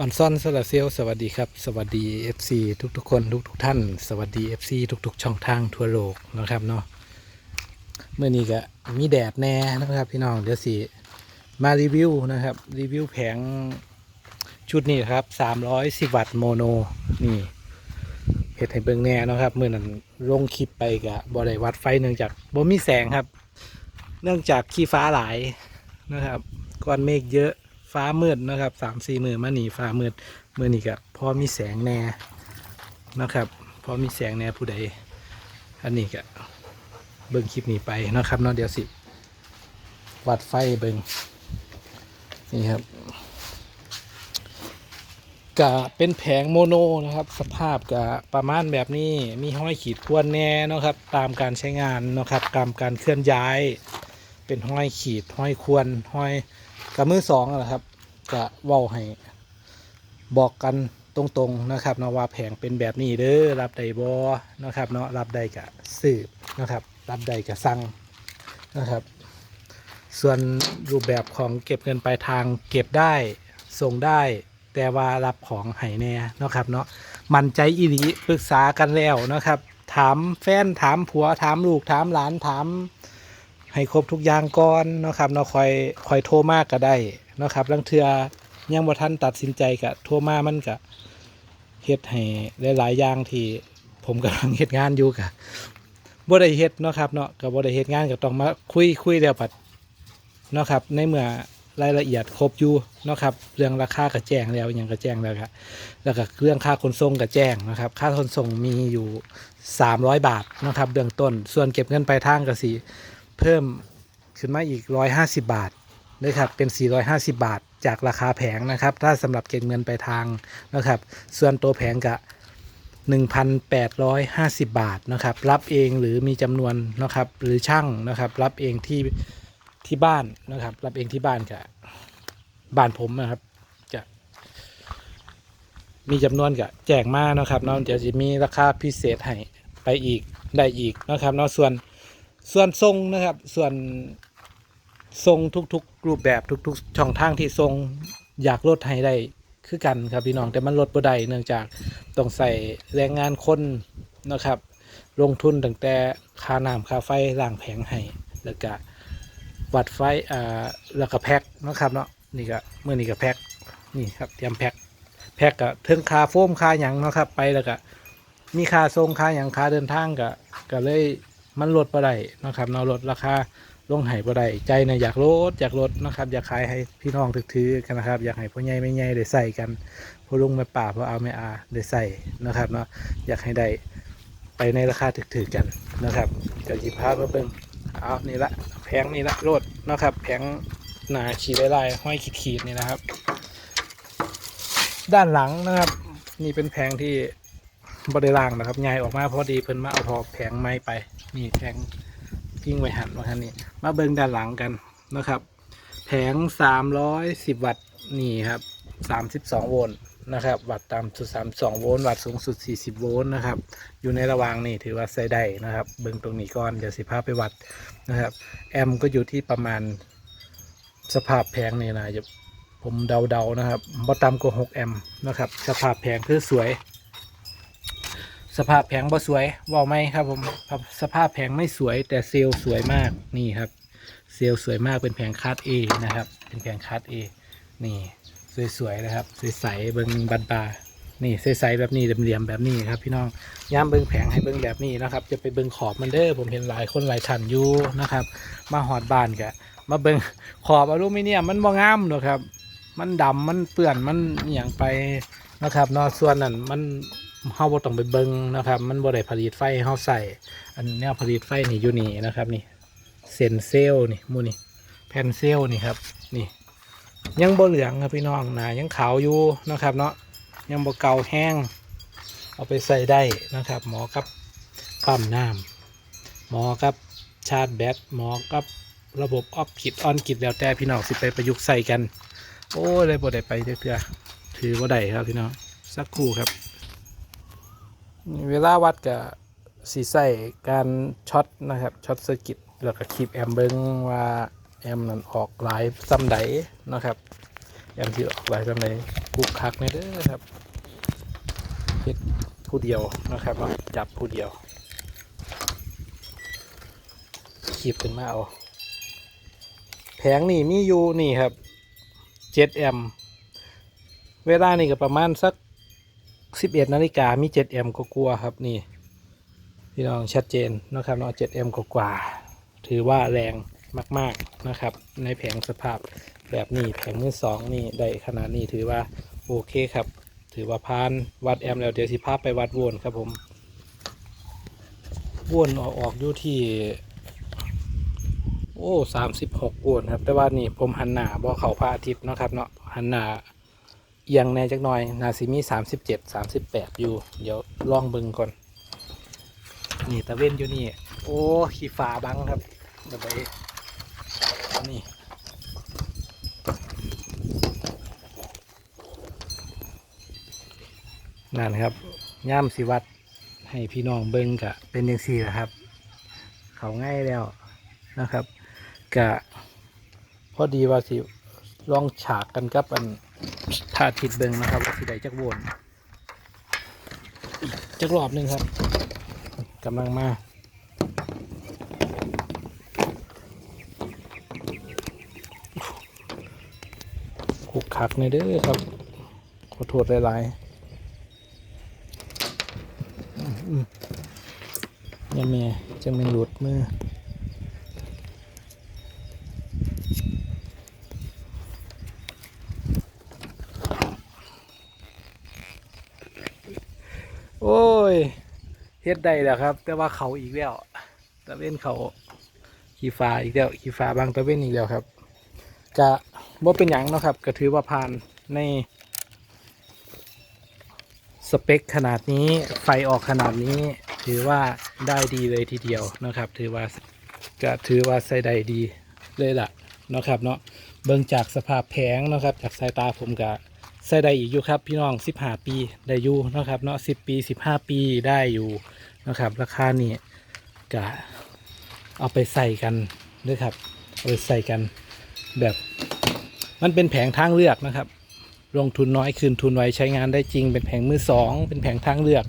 วันซ่อนโซลาเซลสวัสดีครับ สวัสดี FC ทุกทุกๆคนทุกๆท่าน สวัสดี FC ทุกๆ ช่องทางทั่วโลกนะครับเนาะเมื่อนี้ก็มีแดดแน่นะครับพี่น้องเดี๋ยวสิมารีวิวนะครับ รีวิวแผงชุดนี้ครับ 310 วัตต์โมโนนี่เห็ดให้เบิ่งแน่นะครับเมื่อนั้นลงคลิปไปกับบอได้วัดไฟเนื่องจากบ่มีแสงครับ เนื่องจากขี้ฟ้าหลายนะครับก้อนเมฆเยอะ ฟ้ามืดนะครับสามสี่มือมาหนีฟ้ามืดมือนี่กับพอมีแสงแน่นะครับพอมีแสงแน่ผู้ใดอันนี้ก็เบิ่งคลิปนี้ไปนะครับเนาะเดี๋ยวสิ วัดไฟเบิ่งนี่ครับกะเป็นแผงโมโนนะครับ สภาพกะประมาณแบบนี้มีห้อยขีดควรแน่นะครับ ตามการใช้งานนะครับตามการเคลื่อนย้าย เป็นห้อยขีดห้อยควรห้อย กับมือสองนะครับก็เว้าให้บอกกันตรงๆนะครับเนาะว่าแผงเป็นแบบนี้เด้อรับได้บ่นะครับเนาะรับได้กะสืบนะครับ รับได้กะสั่งนะครับ ส่วนรูปแบบของเก็บเงินปลายทางเก็บได้ส่งได้แต่ว่ารับของไห้แน่นะครับเนาะมั่นใจอีหลีปรึกษากันแล้วนะครับ ถามแฟนถามผัวถามลูกถามหลานถาม ให้ครบทุกอย่างก่อนนะครับเนาะคอยคอยโทรมากก็ได้นะครับลังเทือยังบ่ทันตัดสินใจก็โทรมามันก็เฮ็ดให้หลายๆอย่างที่ผมกำลังเฮ็ดงานอยู่ก็บ่ได้เฮ็ดเนาะครับเนาะก็บ่ได้เฮ็ดงานก็ต้องมาคุยคุยแล้วปัดเนาะครับในเมื่อรายละเอียดครบอยู่เนาะครับเรื่องราคาก็แจ้งแล้วอหยังก็แจ้งแล้วครับแล้วก็เรื่องค่าขนส่งก็แจ้งนะครับ ค่าขนส่งมีอยู่ 300 บาทนะครับเบื้องต้น ส่วนเก็บเงินปลายทางก็สิ เพิ่มขึ้นมาอีก 150 บาทนะครับเป็น 450 บาท จากราคาแผงนะครับ ถ้าสำหรับเก็บเงินไปทางนะครับ ส่วนตัวแผงกะ1,850 บาทนะครับ รับเองหรือมีจำนวนนะครับ หรือช่างนะครับ รับเองที่ที่บ้านนะครับ รับเองที่บ้านกะบ้านผมนะครับจะมีจำนวนกะแจ้งมานะครับเนาะเดี๋ยวจะมีราคาพิเศษให้ไปอีกได้อีกนะครับเนาะส่วน ส่วนทรงนะครับ ส่วนทรงทุกๆรูปแบบทุก ๆ ช่องทางที่ทรงอยากลดให้ได้คือกันครับพี่น้องแต่มันลดบ่ได้เนื่องจากต้องใส่แรงงานคนนะครับ ลงทุนตั้งแต่ค่าน้ำค่าไฟล่างแผงให้แล้วก็วัดไฟอ่าแล้วก็แพ็คนะครับเนาะนี่ก็เมื่อนี้ก็แพ็คนี่ครับเตรียมแพ็คแพ็คก็เทิงค่าโฟมค่าหยังเนาะครับไปแล้วก็มีค่าทรงค่าหยังค่าเดินทางก็ก็เลย มันลดบ่ได้นะครับเนาะลดราคาลงไห้บ่ได้ใจนะอยากลดอยากลดนะครับ อยากขายให้พี่น้องถือๆกันนะครับ อยากให้พ่อใหญ่แม่ใหญ่ได้ใส่กันพ่อลุงแม่ป่าพ่อเอาแม่อาได้ใส่นะครับเนาะอยากให้ได้ไปในราคาถือๆกันนะครับก็หยิบภาพมาเบิ่งเอานี่ละแผงนี่ละโลดนะครับแผงหนาขีดลายห้อยขีดๆนี่นะครับ ด้านหลังนะครับ นี่เป็นแผงที่บริล่างนะครับยายออกมาพอดีเพิ่นมาเอาทอแผงไม้ไป นี่แผงพิงไว้หันมาทันนี้ มาเบิ่งด้านหลังกันนะครับ แผงสามร้อยสิบวัตต์นี่ครับสามสิบสองโวลต์นะครับ วัตต์ต่ำสุดสามสองโวลต์ วัตต์สูงสุดสี่สิบโวลต์นะครับ อยู่ในระหว่างนี่ถือว่าใช้ได้นะครับ เบิ่งตรงนี้ก่อนเดี๋ยวสิพาไปวัดนะครับ แอมป์ก็อยู่ที่ประมาณสภาพแผงนี่นะจะผมเดาๆนะครับบ่ต่ำกว่าหกแอมป์นะครับ สภาพแผงคือสวย สภาพแผงบ่สวยว่าไหมครับผมสภาพแผงไม่สวยแต่เซลล์สวยมากนี่ครับ เซลล์สวยมากเป็นแผงคาร์ดเอนะครับ เป็นแผงคาร์ดเอนี่สวยๆนะครับใสๆเบิ้งบันปลานี่ใสๆแบบนี้เหลี่ยมๆแบบนี้ครับ พี่น้องย้ำเบิ้งแผงให้เบิ้งแบบนี้นะครับ จะไปเบิ้งขอบมันเด้อผมเห็นหลายคนหลายท่านอยู่นะครับ มาหอดบ้านกะมาเบิ้งขอบอลูมิเนียมมันบ่งามหรอกครับ มันดำมันเปื้อนมันอหย่างไปนะครับนอส่วนนั้นมัน เฮาบ่ต้องไปเบิ่งนะครับ มันบ่ได้ผลิตไฟให้เฮาใส่อันแนวผลิตไฟนี่อยู่นี่นะครับนี่เซนเซลนี่มูนี่แผ่นเซลนี่ครับนี่ยังบ่เหลืองครับพี่น้องนายังขาวอยู่นะครับเนาะยังบ่เก่าแห้ง เอาไปใส่ได้นะครับ หมอกับปั๊มน้ำหมอกับชาร์จแบตหมอกับระบบออฟกิดออนกิดแล้วแต่พี่น้องสิไปประยุกต์ใส่กัน โอ้ยเลยบ่ได้ไปเถื่อๆถือว่ได้ครับพี่น้องสักครู่ครับ เวลาวัดกับสีใส่การช็อตนะครับช็อตสกิตแล้วก็คลิปแอมเบิงว่าแอมนั้นออกหลายซ้ำใดนะครับแอมที่ออกไปทำไรกุกคักในเด้อครับเฮ็ดผู้เดียวนะครับจับผู้เดียวขีบขึ้นมาเอาแผงนี่มีอยู่นี่ครับเจ็ดแอมเวลานี่ก็ประมาณสัก สิบเอ็ดนาฬิกามีเจ็ดแอมก็กลัวครับนี่พี่น้องชัดเจนนะครับเนาะ 7M กว่า ถือว่าแรงมาก ๆนะครับ ในแผงสภาพแบบนี้แผงมือสองนี่ได้ขนาดนี้ถือว่าโอเคครับ ถือว่าพานวัดแอมแล้วเดี๋ยวสิภาพไปวัดวนครับผมวนออกออกอยู่ที่โอ้สามสิบหกวนครับ แต่ว่านี่ผมหันหน้าบ่เขาพระอาทิตย์นะครับเนาะหันหน้า เอียงแน่จักหน่อย นาซิมีสามสิบเจ็ดสามสิบแปดอยู่ เดี๋ยวลองเบิ่งก่อน นี่ตะเว้นอยู่นี่ โอ้ขี้ฟ้าบังครับเดี๋ยวไปนี่นั่นครับย่ามสิวัดให้พี่น้องเบิ้งกะเป็นยังสี่ละครับ เขาง่ายแล้วนะครับกะพอดีว่าสิลองฉากกันกับอัน ท่าทิดเบิงนะครับว่าสิได้จักวนจักรอบหนึ่งครับกำลังมาขุกคักในเด้อครับ ขอโทษหลายๆยังแม่จะไม่หลุดมือ โอ้ยเฮ็ดได้แล้วครับ แต่ว่าเขาอีกแล้วตะเว้นเขาขี่ฟ้าอีกแล้วขี่ฟ้าบางตะเว้นอีกแล้วครับกะบ่เป็นหยังเนาะครับก็ถือว่าผ่านใน สเปคขนาดนี้ไฟออกขนาดนี้ ถือว่าได้ดีเลยทีเดียวนะครับ ถือว่าก็ถือว่าใส่ได้ดีเลยล่ะนะครับเนาะเบิ่งจากสภาพแผงนะครับ จากสายตาผมก็ ใส่ได้อีกอยู่ครับพี่น้อง 15 ปีได้อยู่นะครับเนาะ10 ปี 15 ปีได้อยู่นะครับ ราคานี่ก็เอาไปใส่กันด้วยครับเอาไปใส่กันแบบมันเป็นแผงทางเลือกนะครับ ลงทุนน้อยคืนทุนไวใช้งานได้จริง เป็นแผงมือสองเป็นแผงทางเลือก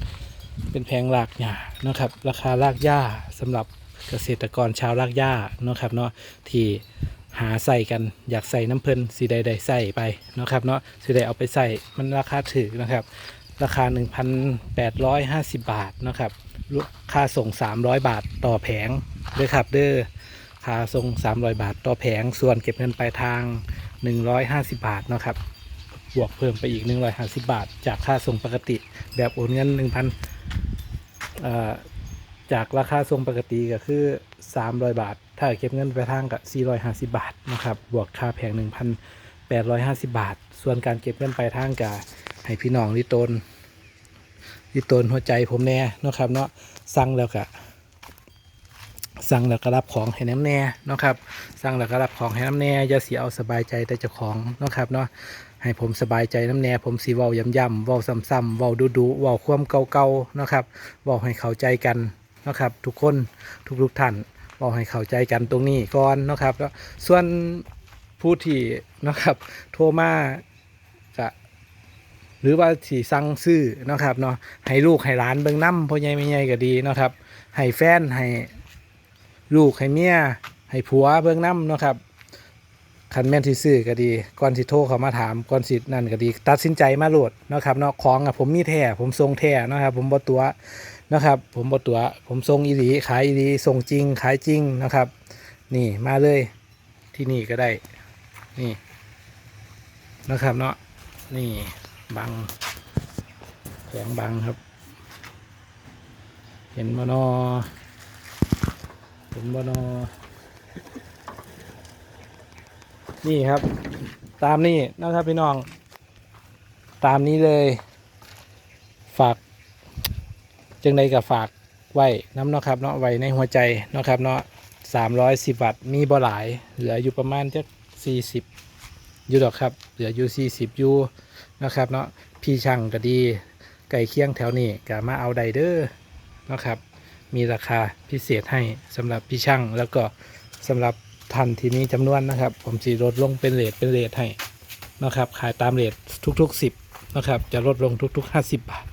เป็นแผงรากหญ้านะครับ ราคารากหญ้าสำหรับเกษตรกรชาวรากหญ้านะครับเนาะที่ หาใส่กันอยากใส่น้ำเพลินสีใดใดใส่ไปนะครับเนาะสีใดเอาไปใส่มันราคาถือนะครับ ราคา 1,850 บาทนะครับค่าส่ง 300 บาทต่อแผงด้วยครับเด้อค่าส่ง 300 บาทต่อแผงส่วนเก็บเงินปลายทาง 150 บาทนะครับบวกเพิ่มไปอีก 150 บาท จากค่าส่งปกติ แบบโอนเงิน 1,000จากราคาส่งปกติก็คือ 300 บาท ถ้าเก็บเงินไปทางกับ450 บาทนะครับ บวกค่าแพง1,850 บาท ส่วนการเก็บเงินไปทางกับให้พี่น้องริโตนริโตนหัวใจผมแน่นะครับเนาะสั่งแล้วก็สั่งแล้วก็รับของให้น้ำแน่นะครับ สั่งแล้วก็รับของให้น้ำแน่อย่าเสียเอาสบายใจแต่เจ้าของนะครับเนาะให้ผมสบายใจน้ำแน่ผมสีเว้าย่ำๆเว้าซ้ำๆเว้าดุๆเว้าความเก่าๆนะครับเว้าให้เข้าใจกันนะครับ ทุกคนทุกๆท่าน เว้าให้เข้าใจกันตรงนี้ก่อนนะครับแล้วส่วนผู้ที่นะครับโทรมาจะหรือว่าที่สั่งซื้อนะครับเนาะให้ลูกให้หลานเบิ่งน้ำพ่อใหญ่แม่ใหญ่ก็ดีนะครับให้แฟนให้ลูกให้เมียให้ผัวเบิ่งน้ำนะครับคันแม่นที่ซื้อก็ดีก่อนสิโทรเขามาถามก่อนสินั่นก็ดี ตัดสินใจมาโหลดนะครับเนาะของอะผมมีแท้ผมทรงแท้นะครับ ผมบ่ตัว นะครับ ผมบ่ตัว ผมทรงอีหลีขายอีหลีส่งจริง ขายจริงนะครับ นี่มาเลยที่นี่ก็ได้ นี่นะครับเนาะนี่บังแผงบังครับ เห็นบ่นอเห็นบ่นอนี่ครับ ตามนี่นะครับพี่น้อง ตามนี้เลย ฝาก จึงใดกับฝากไว้น้ำเนาะครับเนาะไว้ในหัวใจเนาะครับเนาะสามร้อยสิบวัตต์มีบ่หลาย เหลืออยู่ประมาณจะสี่สิบยูดอกครับ เหลืออยู่สี่สิบยูนะครับเนาะพี่ช่างก็ดีไก่เคียงแถวนี้ก็มาเอาไดเดอร์นะครับ มีราคาพิเศษให้สำหรับพี่ช่างแล้วก็สำหรับท่านที่มีจำนวนนะครับ ผมสีลดลงเป็นเลทเป็นเลทให้นะครับ ขายตามเรททุกๆ10นะครับ จะลดลงทุกๆ 50 บาท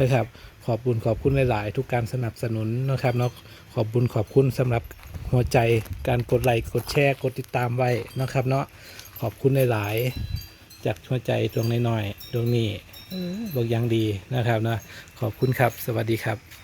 นะครับ อบบุญขอบคุณหลาย ๆ ทุกการสนับสนุนนะครับเนาะขอบบุญขอบคุณสำหรับหัวใจการกดไลค์กดแชร์กดติดตามไว้นะครับ เนาะขอบคุณหลาย ๆ จากหัวใจดวงน้อยๆดวงนี้บอกยังดีนะครับนะขอบคุณครับ สวัสดีครับ